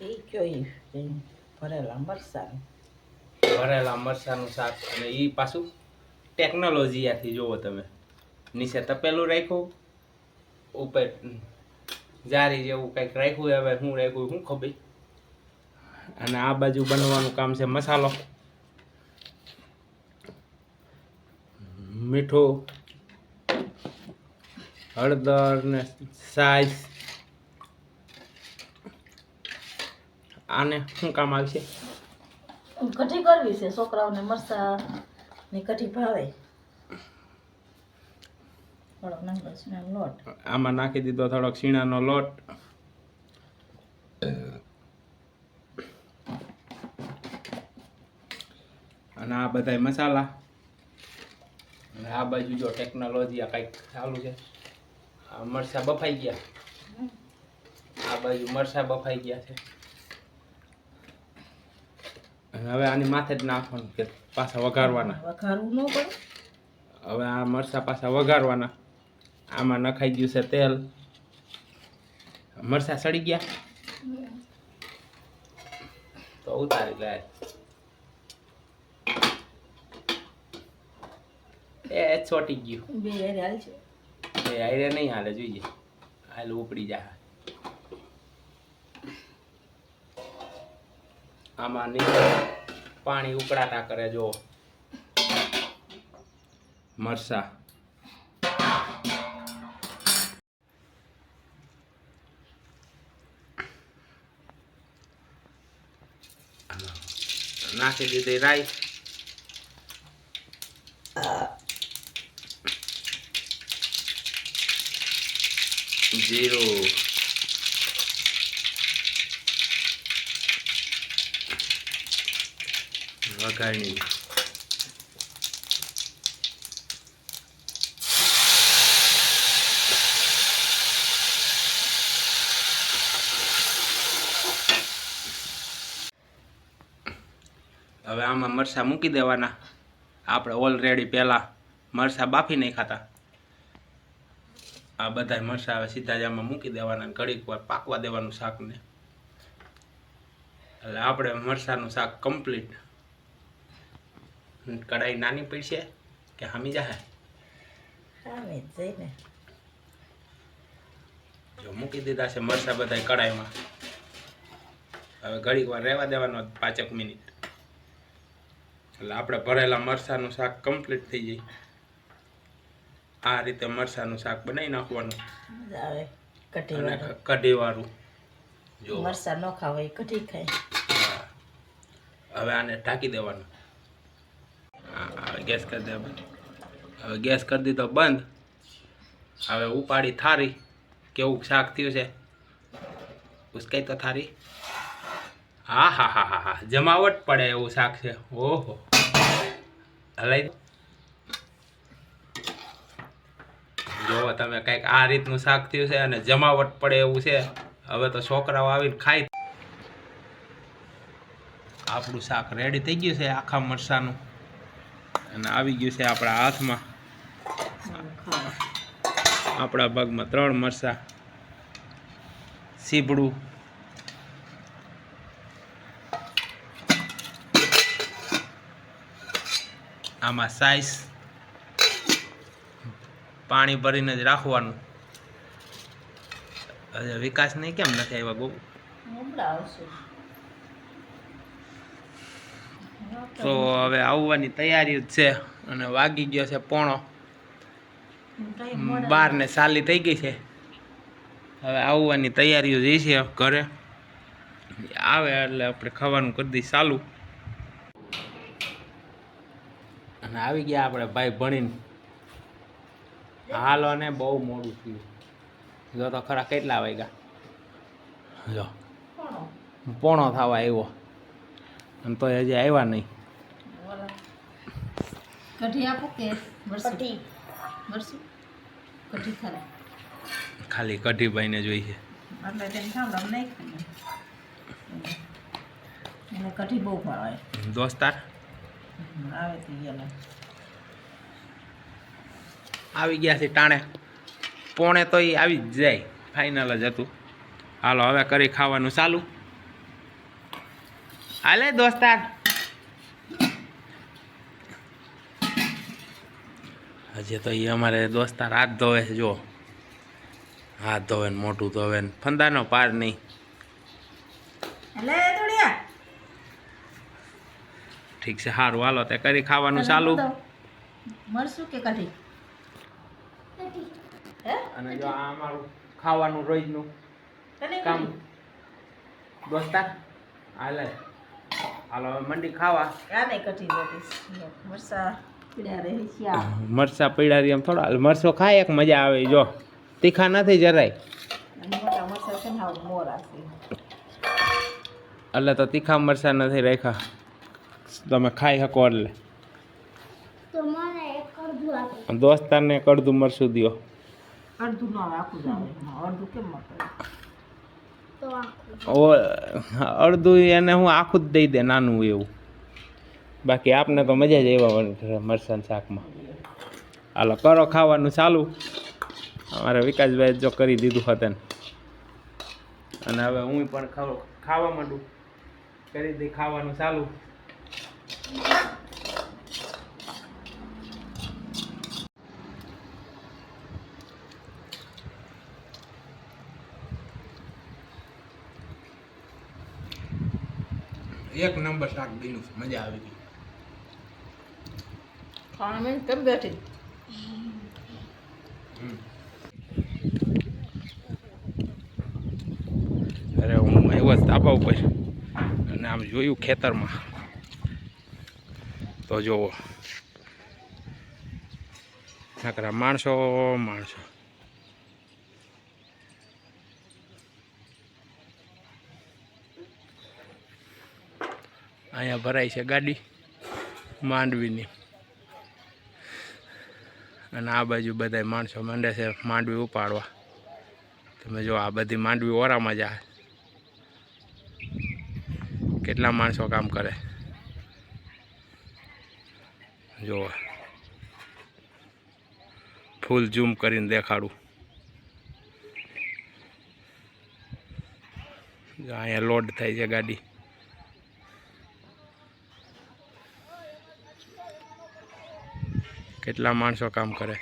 એ કયો ભરેલા મરસાં ભરેલા મરચાંનું શાક અને એ પાછું ટેકનોલોજીયાથી જુઓ તમે. નીચે તપેલું રાખ્યું, ઉપર જારી જેવું કંઈક રાખ્યું, હવે શું રાખ્યું શું ખબર. અને આ બાજુ બનવાનું કામ છે મસાલો. મીઠું, હળદર ને સાઈઝ આને શું કામ આવશે? કઠી કરવી છે છોકરાઓને મરસા ની કઠી ભાવે આમાં નાખી દીધો થોડોક શીણાનો લોટ. અને આ બધાય મસાલા. અને આ બાજુ જો ટેકનોલોજી આ કંઈક ચાલુ છે. આ મરસા બફાઈ ગયા. આ બાજુ મરસા બફાઈ ગયા છે. અને હવે આની માથે જ નાખવાનું કે પાછા વઘારવાના. વઘારવું ન પડે. હવે આ મરચાં પાછા વઘારવાના. આમાં નખાઈ ગયું છે તેલ. મરચાં સડી ગયા. તો ઉતારી લે. એ ચોટી ગયું. બે હારે હાલ છે. એ હારે નહીં હાલે જોઈએ. હાલ ઉપડી જા. આમાં નીચે પાણી ઉકળાટા કરે જો. મરસા. નાખી દીધી રાઈ જીરું. વઘાણી હવે આમાં મરચાં મૂકી દેવાના. આપણે ઓલરેડી પહેલાં મરચાં બાફી નહીં ખાતા આ બધા મરચાં હવે સીધા જ આમાં મૂકી દેવાના ઘડીક વાર પાકવા દેવાનું શાકને. એટલે આપણે મરચાંનું શાક કમ્પ્લીટ કઢાઈ નાની પડશે કે હામી જાહે? હા મેં જઈને. જો મૂકી દીધા છે મરસા બધા કઢાઈમાં. હવે ઘડીક વાર રહેવા દેવાનો પાંચેક મિનિટ. એટલે આપણે ભરેલા મરસાનું શાક કમ્પ્લીટ થઈ જાય. આ રીતે મરસાનું શાક બનાવી નાખવાનું. કઢી વાળું કઢીવાળું. જો. મરસા ન ખાવા કઢી ખાય. હવે આને ઢાંકી દેવાનું. ગેસ કરી દે હવે. ગેસ કરી દીધો બંધ. હવે ઉપાડી થારી. કેવું શાક થયું છે? ઉસકાઈ તો થારી. હા હા હા હા હા. જમાવટ પડે એવું શાક છે. ઓહો. હલાઈ જોવો તમે કંઈક આ રીતનું શાક થયું છે અને જમાવટ પડે એવું છે, હવે તો છોકરાઓ આવીને ખાઈ આપણું શાક રેડી થઈ ગયું છે આખા મરસાનું. અને આવી ગયું છે આપણા હાથમાં. આપણા ભાગમાં ત્રણ મરસા સીબડું, આમાં સાઈઝ પાણી ભરીને જ રાખવાનું. વિકાસ નહીં કેમ નથી આવ્યા, બહુ હમણાં આવશે તો હવે આવવાની તૈયારી જ છે અને વાગી ગયો છે પોણો. બાર ને સાલી થઈ ગઈ છે. હવે આવવાની તૈયારીઓ જઈ છે ઘરે. આવે એટલે આપણે ખાવાનું કરી દઈએ ચાલુ. અને આવી ગયા આપણે ભાઈ ભણીને. હાલો ને બહુ મોડું થયું. જો તો ખરા કેટલા વાગ્યા? જો? પોણો થવા આવ્યો. અને તો હજી આવ્યા નહીં. ખાલી કઢી આપો કે કઢી. મરસું કઢી ખરા ખાલી કઢીભાઈને જોઈ છે. એટલે તેને ખાવ આમ નહીં એને કઢી બહુ ભાવે. દોસ્તાર આવે તો એલા આવી ગયા છે ટાણે. પોણે તો એ આવી જ જાય. ફાઇનલ જ હતું. હાલો હવે કરી ખાવાનું ચાલુ. હાલે દોસ્તાર. હજી તો એ અમારે દોસ્તાર હાથ ધોવે છે જો. હાથ ધોવે ને મોટું ધોવે ને ફંદાનો પાર નહીં. ઠીક છે સારું હાલો તે કરી ખાવાનું ચાલુ. મળશું કે કઢી? અને જો આ અમારું ખાવાનું રોજનું કામ. દોસ્તાર હાલે. હાલો મંડી ખાવા. આ નહીં કઢી મરસા મરસા મરચાં રહી છે આ. મરચા પીડા એમ થોડા. મરસો ખાય એક મજા આવે જો. તીખા નથી જરાય. અને મોટા મરચાં છે ને હાવ મોરા છે એટલે તો તીખા મરસા નથી રાખ્યા. તમે ખાઈ શકો એટલે. દોસ્તારને કડતું મરસું દ્યો. અડધું ન આવે અડધું કેમ અડધું એને હું આખું જ દઈ દે, નાનું એવું. બાકી આપને તો મજા જ એવા મરસાન શાકમાં. હાલો, કરો ખાવાનું ચાલુ. અમારે વિકાસભાઈ જો કરી દીધું હતું અને હવે હું પણ ખાવ- માંડું. કરી દઈ ખાવાનું ચાલુ. એક નંબર શાક બીનું મજા આવી ગઈ. કેમ બેઠી? અરે હું એવો જ ધાબા ઉપર. અને આમ જોયું ખેતરમાં. તો જોવો નકરા માણસો માણસો. અહીંયા ભરાય છે ગાડી માંડવીની. અને આ બાજુ બધા માણસો માંડે છે માંડવી ઉપાડવા. તમે જો આ બધી માંડવી ઓરામાં જાય કેટલા માણસો કામ કરે. જો ફૂલ ઝૂમ કરીને દેખાડું. અહીંયા લોડ થાય છે ગાડી. કેટલા માણસો કામ કરે?